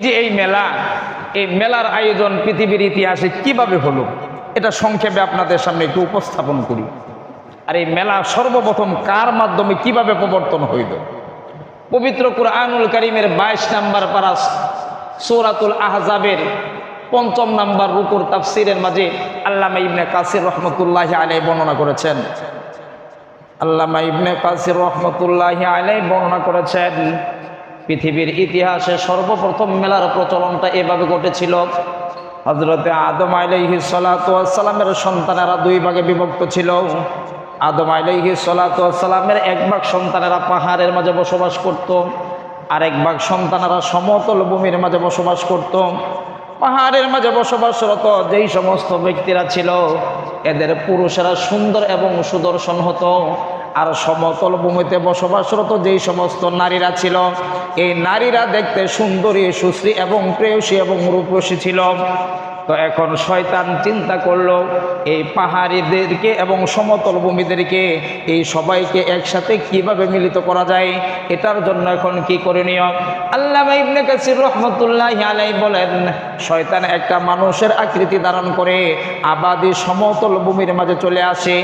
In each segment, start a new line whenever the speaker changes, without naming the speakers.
যে এই মেলা, এই মেলার আয়োজন পৃথিবীর ইতিহাসে কীভাবে হলো, এটা সংক্ষেপে আপনাদের সামনে একটু উপস্থাপন করি। আর এই মেলা সর্বপ্রথম কার মাধ্যমে কীভাবে প্রবর্তন হইল? পবিত্র কুরআনুল করিমের বাইশ নাম্বার পারা সৌরাতুল আহজাবের পঞ্চম নাম্বার রুকুর তাফসিরের মাঝে আল্লামা ইবনে কাসির রহমতুল্লাহ আলাই বর্ণনা করেছেন। আল্লামা ইবনে কাসির রহমতুল্লাহ আলাই বর্ণনা করেছেন পৃথিবীর ইতিহাসে সর্বপ্রথম মেলার প্রচলনটা এভাবে ঘটেছিল। হজরতে আদম আলাইহি সালামের সন্তানেরা দুই ভাগে বিভক্ত ছিল। আদম আলাইহি সালামের এক ভাগ সন্তানেরা পাহাড়ের মাঝে বসবাস করত, আরেক ভাগ সন্তানেরা সমতল ভূমির মাঝে বসবাস করত। পাহাড়ের মাঝে বসবাসরত যেই সমস্ত ব্যক্তিরা ছিল, এদের পুরুষেরা সুন্দর এবং সুদর্শন হতো। আর সমতল ভূমিতে বসবাসরত যেই সমস্ত নারীরা ছিল, এই নারীরা দেখতে সুন্দরী, সুশ্রী এবং প্রেয়সী এবং রূপসী ছিল। তো এখন শয়তান চিন্তা করল, এই পাহাড়িদেরকে এবং সমতল ভূমিদেরকে, এই সবাইকে একসাথে কীভাবে মিলিত করা যায়, এটার জন্য এখন কি করণীয়? আল্লাহ ইবনে কাসির রহমতুল্লাহ আলাই বলেন শয়তান একটা মানুষের আকৃতি ধারণ করে আবাদি সমতল ভূমির মাঝে চলে আসে,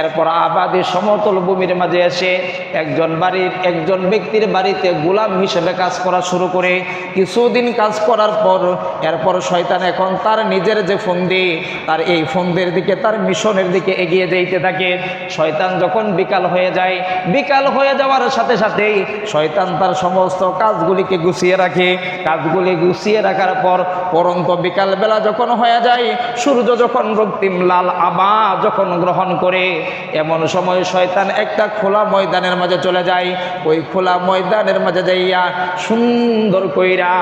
এরপর আবাদি সমতল ভূমির মাঝে এসে একজন বাড়ির, একজন ব্যক্তির বাড়িতে গোলাম হিসেবে কাজ করা শুরু করে। কিছুদিন কাজ করার পর, এরপর শয়তান এখন তার নিজের যে ফন্দি, তার এই ফন্দের দিকে, তার মিশনের দিকে এগিয়ে যেতে থাকে। শয়তান যখন বিকাল হয়ে যায়, বিকাল হয়ে যাওয়ার সাথে সাথেই শয়তান তার সমস্ত কাজগুলিকে গুছিয়ে রাখে। কাজগুলি গুছিয়ে রাখার পর পরন্ত বিকালবেলা যখন হয়ে যায়, সূর্য যখন রক্তিম লাল আবা যখন গ্রহণ করে, এমন সময় শয়তান একটা খোলা ময়দানের মাঝে চলে যায়। ওই খোলা ময়দানের মাঝে যাইয়া সুন্দর কইরা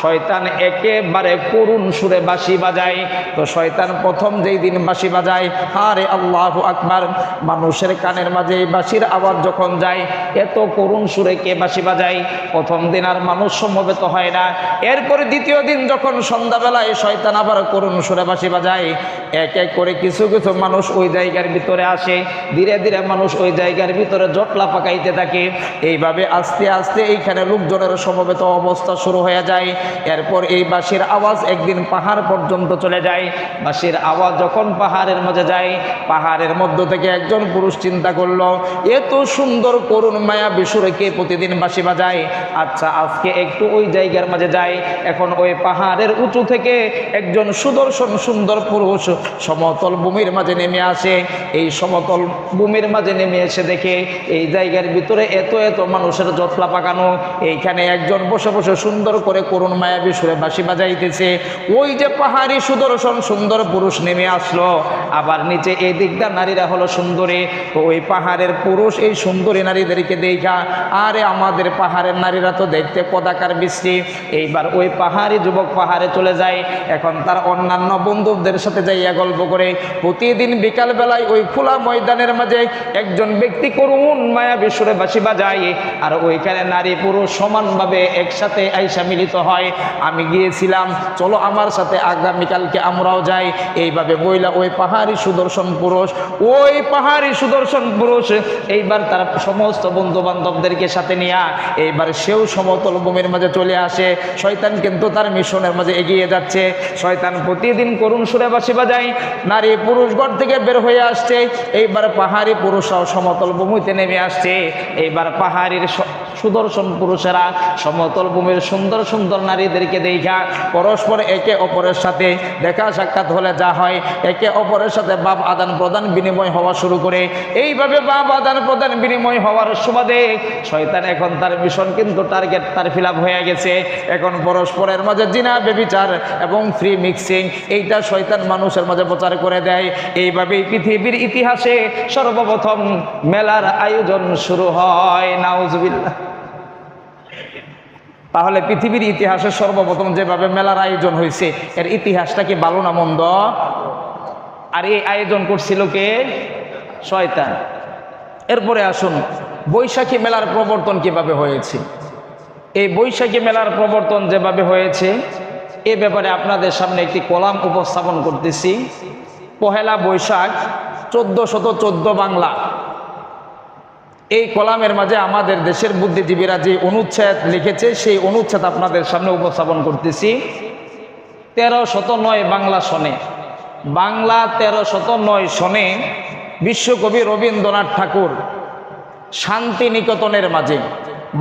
শয়তান একেবারে করুণ সুরে বাঁশি বাজায়। তো শয়তান প্রথম যেই দিন বাঁশি বাজায় আরে আল্লাহ আকবার, মানুষের কানের মাঝে এই বাঁশির আওয়াজ যখন যায়, এত করুণ সুরে কে বাঁশি বাজায়? প্রথম দিন আর মানুষ সমবেত হয় না। এরপরে দ্বিতীয় দিন যখন সন্ধ্যাবেলায় শয়তান আবার করুণ সুরে বাঁশি বাজায়। এক এক করে কিছু কিছু মানুষ ওই জায়গার ভিতরে আসে। ধীরে ধীরে মানুষ ওই জায়গার ভিতরে জটলা পাকাইতে থাকে। এইভাবে আস্তে আস্তে এইখানে লোকজনের সমবেত অবস্থা শুরু হয়ে যায়। এরপর এই বাঁশির আওয়াজ একদিন পাহাড় পর্যন্ত চলে যায়। বাঁশির আওয়াজ যখন পাহাড়ের মাঝে যায়, পাহাড়ের মধ্য থেকে একজন পুরুষ চিন্তা করল এত সুন্দর করুণ মায়া বিশুরেকে প্রতিদিন বাঁশি বাজায়? আচ্ছা আজকে একটু ওই জায়গার মাঝে যায় এখন ওই পাহাড়ের উঁচু থেকে একজন সুদর্শন সুন্দর পুরুষ সমতল ভূমির মাঝে নেমে আসে। এই সমতল ভূমির মাঝে নেমে এসে দেখে এই জায়গার ভিতরে এত এত মানুষের জটলা পাকানো। এইখানে একজন বসে বসে সুন্দর করে করুণ মায়াবী সুরে বাঁশি বাজাইতেছে। ওই যে পাহাড়ি সুদর্শন সুন্দর পুরুষ নেমে আসলো। আবার নিচে এই দিকটা নারীরা হলো সুন্দরী। তো ওই পাহাড়ের পুরুষ এই সুন্দরী নারীদেরকে দেখা, আরে আমাদের পাহাড়ের নারীরা তো দেখতে পদাকার বৃষ্টি এইবার ওই পাহাড়ি যুবক পাহাড়ে চলে যায়। এখন তার অন্যান্য বন্ধুদের সাথে যাইয়া গল্প করে। প্রতিদিন বিকাল বেলায় ওই খোলা ময়দানের মাঝে একজন ব্যক্তি করুন মায়া বিশ্বরে বাসি বাজায় আর ওইখানে নারী পুরুষ সমানভাবে একসাথে আইসা মিলিত হয়। আমি গিয়েছিলাম, চলো আমার সাথে আগামীকালকে আমরাও যাই। এইভাবে মহিলা ওই পাহাড়ি সুদর্শন পুরুষ, ওই পাহাড়ি সুদর্শন পুরুষ এইবার তার সমস্ত বন্ধু বান্ধবদেরকে সাথে নিয়ে এইবার সেও সমতল ভূমির মাঝে চলে আসে। শয়তান কিন্তু তার মিশনের মাঝে এগিয়ে যাচ্ছে। শয়তান প্রতিদিন করুণ সুরে বাসি বাজায়। নারী পুরুষ ঘর থেকে বের হয়ে আসছে। এইবার পাহাড়ি পুরুষরাও সমতল ভূমিতে নেমে আসছে। এইবার পাহাড়ির সুদর্শন পুরুষেরা সমতল ভূমির সুন্দর সুন্দর নারীদেরকে দেখা। পরস্পর একে অপরের সাথে দেখা সাক্ষাৎ হলে যা হয়, একে অপরের সাথে বাপ আদান প্রদান বিনিময় হওয়া শুরু করে। এইভাবে বাপ আদান প্রদান বিনিময় হওয়ার সুবাদে শয়তান এখন তার মিশন কিন্তু টার্গেট তার ফিল হয়ে গেছে। এখন পরস্পরের মাঝে জিনা বেবিচার এবং ফ্রি মিক্সিং এইটা শয়তান মানুষের মাঝে প্রচার করে দেয়। এইভাবেই পৃথিবীর ইতিহাসে সর্বপ্রথম মেলার আয়োজন শুরু হয়। নাউজবিল্লাহ। তাহলে পৃথিবীর ইতিহাসে সর্বপ্রথম যেভাবে মেলার আয়োজন হয়েছে, এর ইতিহাসটা কি ভালো না মন্দ? আর এই আয়োজন করছিল কে? শয়তান। এরপরে আসুন, বৈশাখী মেলার প্রবর্তন কীভাবে হয়েছে? এই বৈশাখী মেলার প্রবর্তন যেভাবে হয়েছে এ ব্যাপারে আপনাদের সামনে একটি কলাম উপস্থাপন করতেছি। পহেলা বৈশাখ চোদ্দ শত চোদ্দ বাংলা। এই কলামের মাঝে আমাদের দেশের বুদ্ধিজীবীরা যে অনুচ্ছেদ লিখেছে, সেই অনুচ্ছেদ আপনাদের সামনে উপস্থাপন করতেছি। তেরো শত নয় বাংলা সনে। বাংলা তেরো শত নয় সনে বিশ্বকবি রবীন্দ্রনাথ ঠাকুর শান্তিনিকেতনের মাঝে,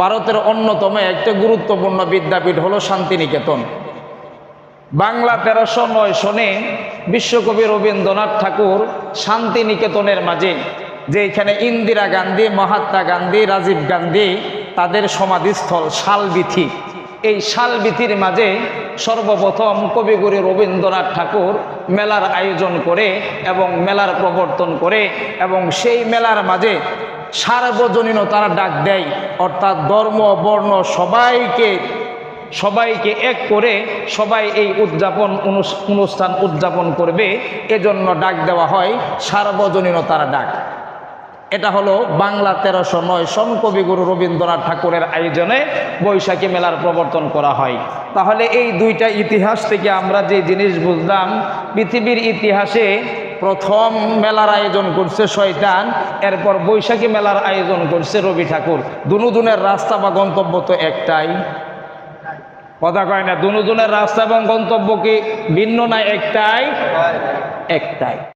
ভারতের অন্যতম একটা গুরুত্বপূর্ণ বিদ্যাপীঠ হলো শান্তিনিকেতন। বাংলা তেরোশো নয় সনে বিশ্বকবি রবীন্দ্রনাথ ঠাকুর শান্তিনিকেতনের মাঝে, যে এখানে ইন্দিরা গান্ধী, মহাত্মা গান্ধী, রাজীব গান্ধী, তাদের সমাধিস্থল শালবিথি। এই শালবিথির মাঝে সর্বপ্রথম কবিগুরু রবীন্দ্রনাথ ঠাকুর মেলার আয়োজন করে এবং মেলার প্রবর্তন করে এবং সেই মেলার মাঝে সার্বজনীন তারা ডাক দেয়। অর্থাৎ ধর্ম, বর্ণ সবাইকে সবাইকে এক করে সবাই এই উদযাপন অনুষ্ঠান উদযাপন করবে। এজন্য ডাক দেওয়া হয়, সার্বজনীনতার ডাক। এটা হলো বাংলা তেরোশো নয় সন কবিগুরু রবীন্দ্রনাথ ঠাকুরের আয়োজনে বৈশাখী মেলার প্রবর্তন করা হয়। তাহলে এই দুইটা ইতিহাস থেকে আমরা যে জিনিস বুঝলাম, পৃথিবীর ইতিহাসে প্রথম মেলার আয়োজন করছে শয়তান, এরপর বৈশাখী মেলার আয়োজন করছে রবি ঠাকুর। দুনুদুনের রাস্তা বা গন্তব্য তো একটাই। কথা কয় না দুনুদুনের রাস্তা এবং গন্তব্য কি? ভিন্ন না একটাই? একটাই।